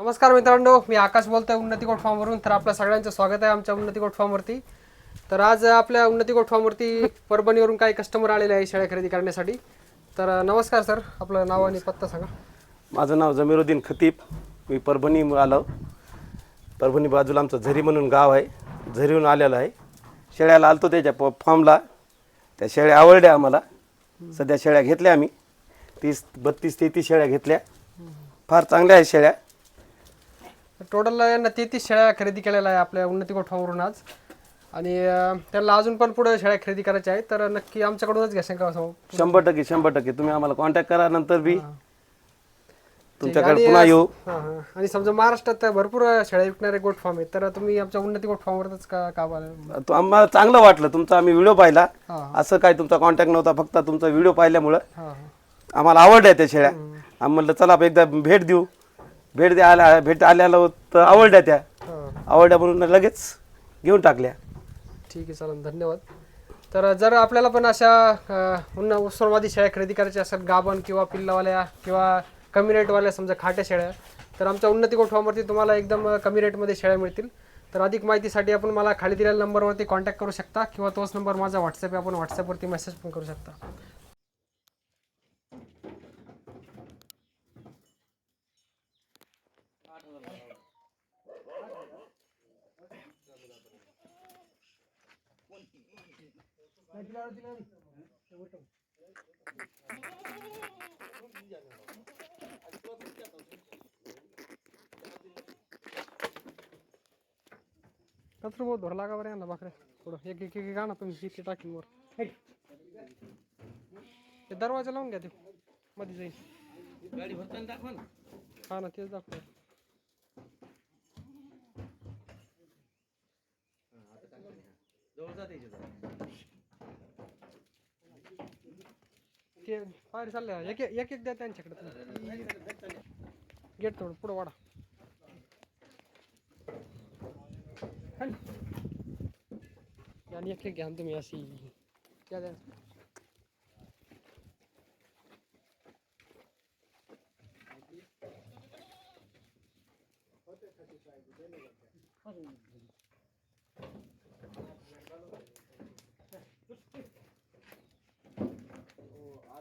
नमस्कार मित्रांनो मी आकाश बोलतोय उन्नती कोटफॉर्मवरून तर आपल्या सगळ्यांचं स्वागत आहे आमच्या उन्नती कोटफॉर्मवरती तर आज आपल्या उन्नती कोटफॉर्मवरती परभणीवरून काही कस्टमर आलेले आहे शेळ्या खरेदी करण्यासाठी. तर नमस्कार सर आपलं नाव आणि पत्ता सांगा. माझं नाव जमीरुद्दीन खतीब. मी परभणी आलो. परभणी बाजूला आमचं झरी म्हणून गाव आहे. झरीहून आलेलं आहे. शेळ्याला आलतो त्याच्या प फॉर्मला त्या शेळ्या आवडल्या आम्हाला. सध्या शेळ्या घेतल्या आम्ही. तीस बत्तीस तेहतीस शेळ्या घेतल्या. फार चांगल्या आहेत शेळ्या. टोटल यांना तेहतीस शेळ्या खरेदी केलेल्या आहे आपल्या उन्नती गोट फार्मवरून आज. आणि त्यांना अजून पण पुढे शेळ्या खरेदी करायच्या आहेत. तर नक्की आमच्याकडूनच घ्या का असं शंभर टक्के शंभर टक्के. तुम्ही आम्हाला कॉन्टॅक्ट करा नंतर बी. तुमच्याकडे पुन्हा येऊ. आणि समजा महाराष्ट्रात भरपूर शेळ्या विकणारे गोट फार्म आहेत. तर तुम्ही आमच्या उन्नती गोट फार्मवरच का का आम्हाला चांगलं वाटलं. तुमचा आम्ही व्हिडिओ पाहिला. असं काय तुमचा कॉन्टॅक्ट नव्हता. फक्त तुमचा व्हिडिओ पाहिल्यामुळं. आम्हाला आवडल्या त्या शेळ्या. आम्ही म्हणलं चला आपण एकदा भेट देऊ. भेट द्या आल्या भेट आल्याला तर आवडल्या त्या. हां. आवडल्या म्हणून लगेच घेऊन टाकल्या. ठीक आहे चालेल धन्यवाद. तर जर आपल्याला पण अशा अ, उन्हा उस्मानाबादी शेळ्या खरेदी करायच्या असेल गाभण किंवा पिल्लावाल्या किंवा कमी रेटवाल्या समजा खाट्या शेळ्या तर आमच्या उन्नती गोठवावरती तुम्हाला एकदम अ, कमी रेटमध्ये शेळ्या मिळतील. तर अधिक माहितीसाठी आपण मला खाली दिलेल्या नंबरवरती कॉन्टॅक्ट करू शकता किंवा तोच नंबर माझा व्हॉट्सअप आहे आपण व्हॉट्सअपवरती मेसेज पण करू शकता. कचरा बहुत धोर लागा बरं यांना बाकऱ्या थोडं एक एक एक ना तुम्ही इथे टाकीन वर. ते दरवाजा लावून घ्या ते. मध्ये जाईल हा ना तेच दाखव ते बाहेर चालले एक एक एक एक द्या त्यांच्याकडे गेट थोडं पुढं वाडा खाली. आणि एक एक घ्या ना तुम्ही अशी. त्या द्या. बस वर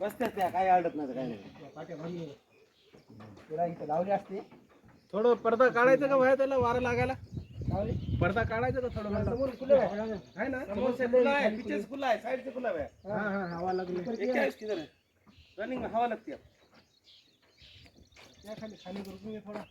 बसत्यात त्या काही अडत नाही काय नाही. तिला इथे लावली असते. थोडं पडदा काढायचं का बाहेर त्याला वारं लागायला? पडदा काढायचं का थोडं समोर खुलं आहे. आहे ना? हा हा हवा लागली. रनिंग हवा लागते. या खाली खाली करून घे थोडा